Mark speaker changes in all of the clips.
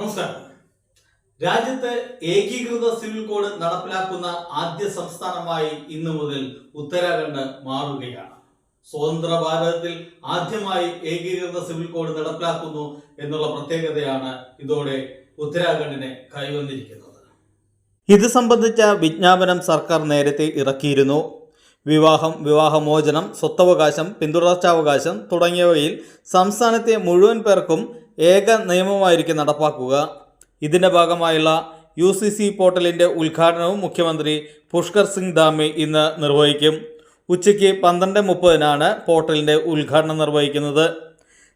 Speaker 1: നമസ്കാരം. രാജ്യത്ത് ഏകീകൃത സിവിൽ കോഡ് നടപ്പിലാക്കുന്ന ആദ്യ സംസ്ഥാനമായി ഇന്ന് മുതൽ ഉത്തരാഖണ്ഡ് മാറുകയാണ്. സ്വതന്ത്ര ഭാരതത്തിൽ ആദ്യമായി ഏകീകൃത സിവിൽ കോഡ് നടപ്പിലാക്കുന്നു എന്നുള്ള പ്രത്യേകതയാണ് ഇതോടെ ഉത്തരാഖണ്ഡിനെ കൈവന്നിരിക്കുന്നത്. ഇത് സംബന്ധിച്ച വിജ്ഞാപനം സർക്കാർ നേരത്തെ ഇറക്കിയിരുന്നു. വിവാഹം വിവാഹമോചനം സ്വത്തവകാശം പിന്തുടർച്ചാവകാശം തുടങ്ങിയവയിൽ സംസ്ഥാനത്തെ മുഴുവൻ പേർക്കും ഏക നിയമമായിരിക്കും നടപ്പാക്കുക. ഇതിന്റെ ഭാഗമായുള്ള യു സി സി പോർട്ടലിന്റെ ഉദ്ഘാടനവും മുഖ്യമന്ത്രി പുഷ്കർ സിംഗ് ധാമി ഇന്ന് നിർവഹിക്കും. ഉച്ചയ്ക്ക് പന്ത്രണ്ട് മുപ്പതിനാണ് പോർട്ടലിന്റെ ഉദ്ഘാടനം നിർവഹിക്കുന്നത്.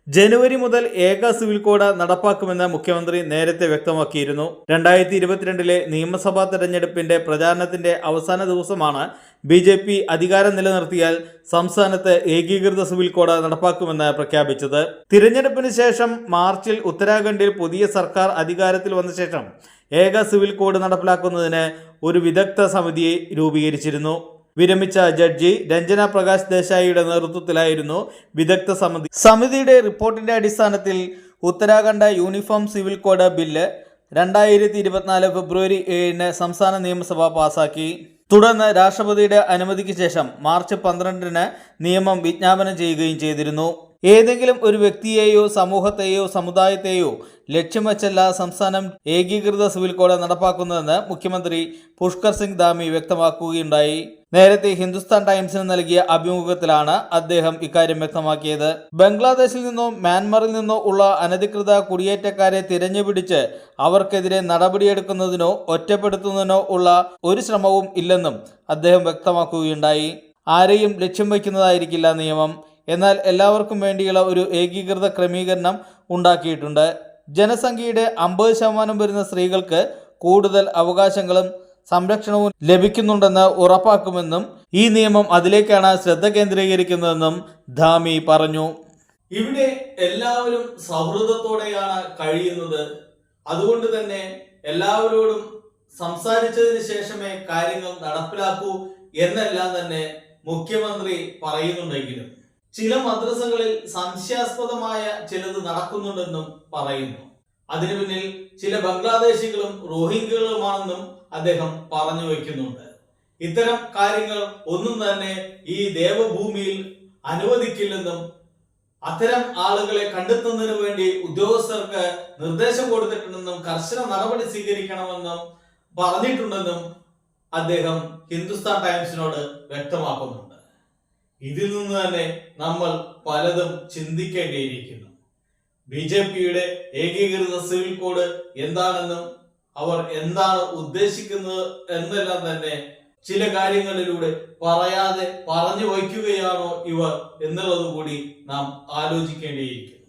Speaker 1: ജനുവരി മുതൽ ഏക സിവിൽ കോഡ് നടപ്പാക്കുമെന്ന് മുഖ്യമന്ത്രി നേരത്തെ വ്യക്തമാക്കിയിരുന്നു. രണ്ടായിരത്തി ഇരുപത്തിരണ്ടിലെ നിയമസഭാ തെരഞ്ഞെടുപ്പിന്റെ പ്രചാരണത്തിന്റെ അവസാന ദിവസമാണ് ബി ജെ പി അധികാരം നിലനിർത്തിയാൽ സംസ്ഥാനത്ത് ഏകീകൃത സിവിൽ കോഡ് നടപ്പാക്കുമെന്ന് പ്രഖ്യാപിച്ചത്. തിരഞ്ഞെടുപ്പിന് ശേഷം മാർച്ചിൽ ഉത്തരാഖണ്ഡിൽ പുതിയ സർക്കാർ അധികാരത്തിൽ വന്ന ശേഷം ഏക സിവിൽ കോഡ് നടപ്പിലാക്കുന്നതിന് ഒരു വിദഗ്ധ സമിതിയെ രൂപീകരിച്ചിരുന്നു. വിരമിച്ച ജഡ്ജി രഞ്ജന പ്രകാശ് ദേശായിയുടെ നേതൃത്വത്തിലായിരുന്നു വിദഗ്ധ സമിതി. സമിതിയുടെ റിപ്പോർട്ടിന്റെ അടിസ്ഥാനത്തിൽ Uttarakhand uniform civil code bill രണ്ടായിരത്തി ഇരുപത്തിനാല് ഫെബ്രുവരി ഏഴിന് സംസ്ഥാന നിയമസഭ പാസാക്കി. തുടർന്ന് രാഷ്ട്രപതിയുടെ അനുമതിക്ക് ശേഷം മാർച്ച് പന്ത്രണ്ടിന് നിയമം വിജ്ഞാപനം ചെയ്യുകയും ചെയ്തിരുന്നു. ഏതെങ്കിലും ഒരു വ്യക്തിയെയോ സമൂഹത്തെയോ സമുദായത്തെയോ ലക്ഷ്യം വെച്ചല്ല സംസ്ഥാനം ഏകീകൃത സിവിൽ കോഡ് നടപ്പാക്കുന്നതെന്ന് മുഖ്യമന്ത്രി പുഷ്കർ സിംഗ് ധാമി വ്യക്തമാക്കുകയുണ്ടായി. നേരത്തെ ഹിന്ദുസ്ഥാൻ ടൈംസിന് നൽകിയ അഭിമുഖത്തിലാണ് അദ്ദേഹം ഇക്കാര്യം വ്യക്തമാക്കിയത്. ബംഗ്ലാദേശിൽ നിന്നോ മ്യാൻമറിൽ നിന്നോ ഉള്ള അനധികൃത കുടിയേറ്റക്കാരെ തിരഞ്ഞുപിടിച്ച് അവർക്കെതിരെ നടപടിയെടുക്കുന്നതിനോ ഒറ്റപ്പെടുത്തുന്നതിനോ ഉള്ള ഒരു ശ്രമവും ഇല്ലെന്നും അദ്ദേഹം വ്യക്തമാക്കുകയുണ്ടായി. ആരെയും ലക്ഷ്യം വയ്ക്കുന്നതായിരിക്കില്ല നിയമം. എന്നാൽ എല്ലാവർക്കും വേണ്ടിയുള്ള ഒരു ഏകീകൃത ക്രമീകരണം ഉണ്ടാക്കിയിട്ടുണ്ട്. ജനസംഖ്യയുടെ അമ്പത് ശതമാനം വരുന്ന സ്ത്രീകൾക്ക് കൂടുതൽ അവകാശങ്ങളും സംരക്ഷണവും ലഭിക്കുന്നുണ്ടെന്ന് ഉറപ്പാക്കുമെന്നും ഈ നിയമം അതിലേക്കാണ് ശ്രദ്ധ കേന്ദ്രീകരിക്കുന്നതെന്നും ധാമി പറഞ്ഞു. ഇവിടെ എല്ലാവരും സൗഹൃദത്തോടെയാണ് കഴിയുന്നത്. അതുകൊണ്ട് തന്നെ എല്ലാവരോടും സംസാരിച്ചതിന് ശേഷമേ കാര്യങ്ങൾ നടപ്പിലാക്കൂ എന്നെല്ലാം തന്നെ മുഖ്യമന്ത്രി പറയുന്നുണ്ടെങ്കിലും. ചില മദ്രസകളിൽ സംശയാസ്പദമായ ചിലത് നടക്കുന്നുണ്ടെന്നും പറയുന്നു. അതിനു പിന്നിൽ ചില ബംഗ്ലാദേശികളും റോഹിംഗ്യകളുമാണെന്നും അദ്ദേഹം പറഞ്ഞു വയ്ക്കുന്നുണ്ട് ഇത്തരം കാര്യങ്ങൾ ഒന്നും തന്നെ ഈ ദേവഭൂമിയിൽ അനുവദിക്കില്ലെന്നും അത്തരം ആളുകളെ കണ്ടെത്തുന്നതിന് വേണ്ടി ഉദ്യോഗസ്ഥർക്ക് നിർദ്ദേശം കൊടുത്തിട്ടുണ്ടെന്നും കർശന നടപടി സ്വീകരിക്കണമെന്നും പറഞ്ഞിട്ടുണ്ടെന്നും അദ്ദേഹം ഹിന്ദുസ്ഥാൻ ടൈംസിനോട് വ്യക്തമാക്കുന്നുണ്ട്. ഇതിൽ നിന്ന് തന്നെ നമ്മൾ പലതും ചിന്തിക്കേണ്ടിയിരിക്കുന്നു. ബി ജെ പിയുടെ ഏകീകൃത സിവിൽ കോഡ് എന്താണെന്നും അവർ എന്താണ് ഉദ്ദേശിക്കുന്നത് എന്നെല്ലാം തന്നെ ചില കാര്യങ്ങളിലൂടെ പറയാതെ പറഞ്ഞു വയ്ക്കുകയാണോ ഇവർ എന്നുള്ളത് കൂടി നാം ആലോചിക്കേണ്ടിയിരിക്കുന്നു.